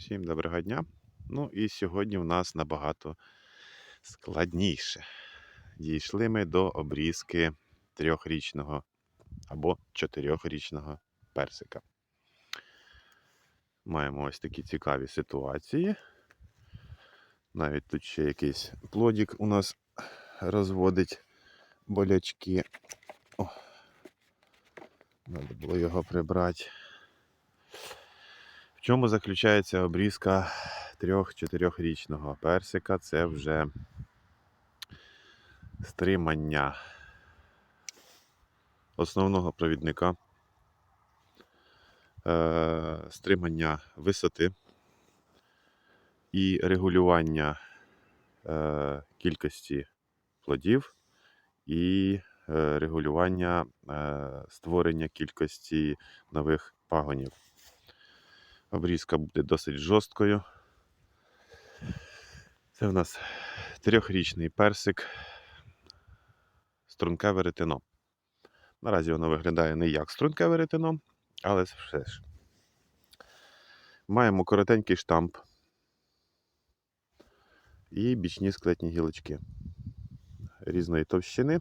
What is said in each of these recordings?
Всім доброго дня. Ну і сьогодні в нас набагато складніше. Дійшли ми до обрізки трьохрічного або чотирьохрічного персика. Маємо ось такі цікаві ситуації. Навіть тут ще якийсь плодік у нас розводить болячки. О, треба було його прибрати. Чому заключається обрізка трьох-чотирьохрічного персика? Це вже стримання основного провідника, е, стримання висоти і регулювання е, кількості плодів і е, регулювання створення кількості нових пагонів. Обрізка буде досить жорсткою. Це в нас трьохрічний персик, струнке веретено. Наразі воно виглядає не як струнке веретено, але все ж. Маємо коротенький штамп і бічні склетні гілочки різної товщини.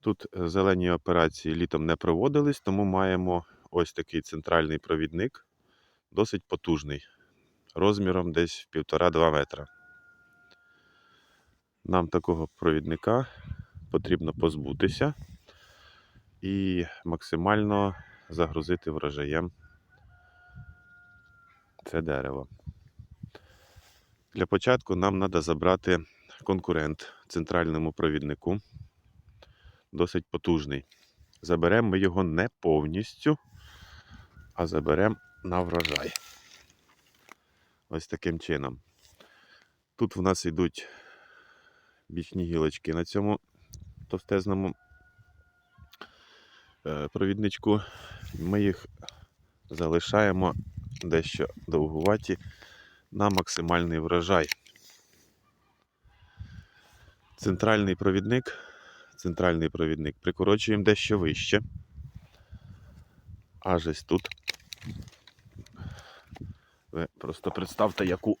Тут зелені операції літом не проводились, тому маємо ось такий центральний провідник, досить потужний, розміром десь в 1,5-2 метра. Нам такого провідника потрібно позбутися і максимально загрузити врожаєм це дерево. Для початку нам треба забрати конкурент центральному провіднику, досить потужний. Заберемо ми його не повністю, а заберемо на врожай. Ось таким чином. Тут в нас йдуть бічні гілочки на цьому товстезному е, провідничку. Ми їх залишаємо дещо довгуваті на максимальний врожай. Центральний провідник, центральний провідник прикорочуємо дещо вище. Аж ось тут. Ви просто представте, яку,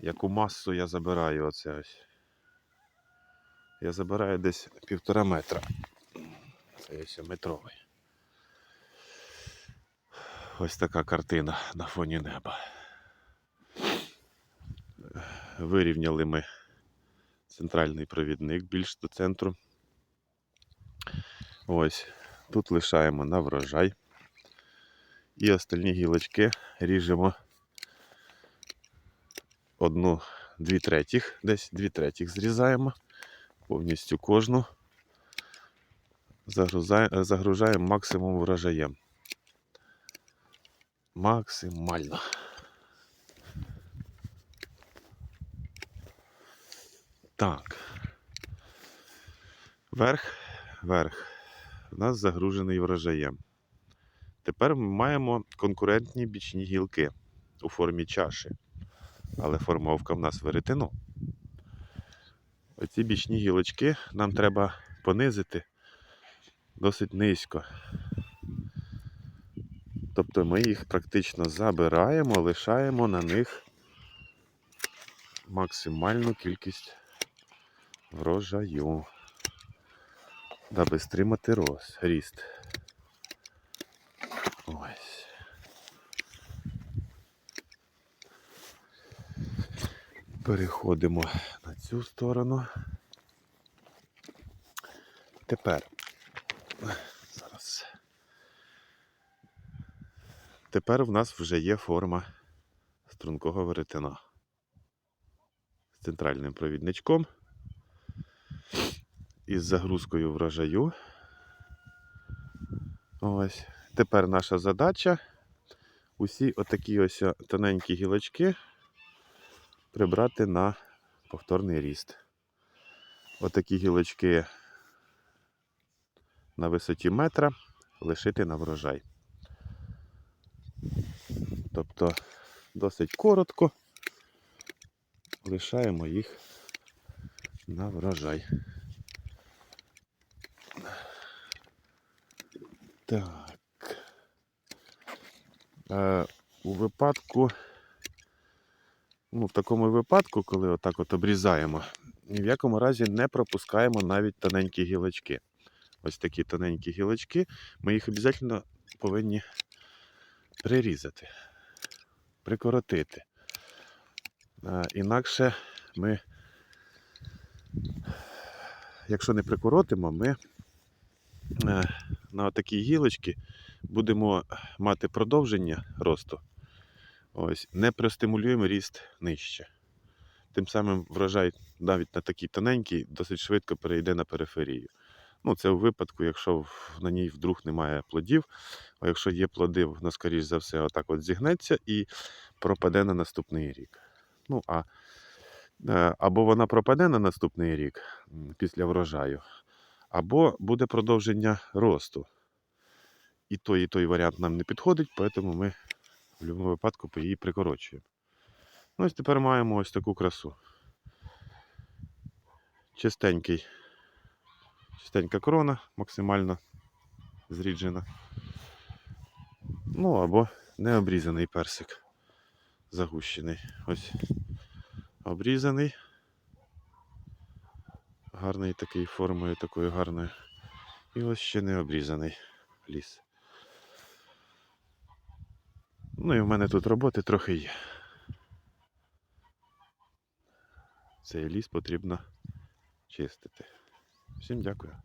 яку масу я забираю оце ось. Я забираю десь півтора метра. Це ось метровий. Ось така картина на фоні неба. Вирівняли ми центральний провідник більш до центру. Ось тут лишаємо на врожай. І остальні гілочки ріжемо одну, дві третіх, десь дві третіх зрізаємо повністю кожну. Загрузаємо, загружаємо максимум врожаєм. Максимально. Так. Верх, верх. У нас загружений врожаєм. Тепер ми маємо конкурентні бічні гілки у формі чаші. Але формовка в нас веретено. Оці бічні гілочки нам треба понизити досить низько. Тобто ми їх практично забираємо, лишаємо на них максимальну кількість врожаю, даби стримати роз, ріст. Ось. Переходимо на цю сторону. Тепер зараз. Тепер в нас вже є форма стрункого веретена з центральним провідничком із загрузкою врожаю. Ось. Тепер наша задача усі отакі ось тоненькі гілочки прибрати на повторний ріст. Отакі гілочки на висоті метра лишити на врожай. Тобто досить коротко лишаємо їх на врожай. Так. Е, у випадку, ну, в такому випадку, коли отак от обрізаємо, ні в якому разі не пропускаємо навіть тоненькі гілочки. Ось такі тоненькі гілочки, ми їх обов'язково повинні прирізати, прикоротити. А, інакше ми, якщо не прикоротимо, ми е, на такі гілочки будемо мати продовження росту. Ось, не простимулюємо ріст нижче. Тим самим врожай навіть на такий тоненький досить швидко перейде на периферію. Ну, це у випадку, якщо на ній вдруг немає плодів, а якщо є плоди, воно, скоріш за все, отак от зігнеться і пропаде на наступний рік. Ну, а е, або вона пропаде на наступний рік після врожаю, або буде продовження росту. І той, і той варіант нам не підходить, тому ми в будь-якому випадку її прикорочуємо. Ну, ось тепер маємо ось таку красу. Чистенький, чистенька крона, максимально зріджена. Ну або необрізаний персик. Загущений. Ось обрізаний. Гарний такий формою такою гарною. І ось ще не обрізаний ліс. Ну і в мене тут роботи трохи є. Цей ліс потрібно чистити. Всім дякую.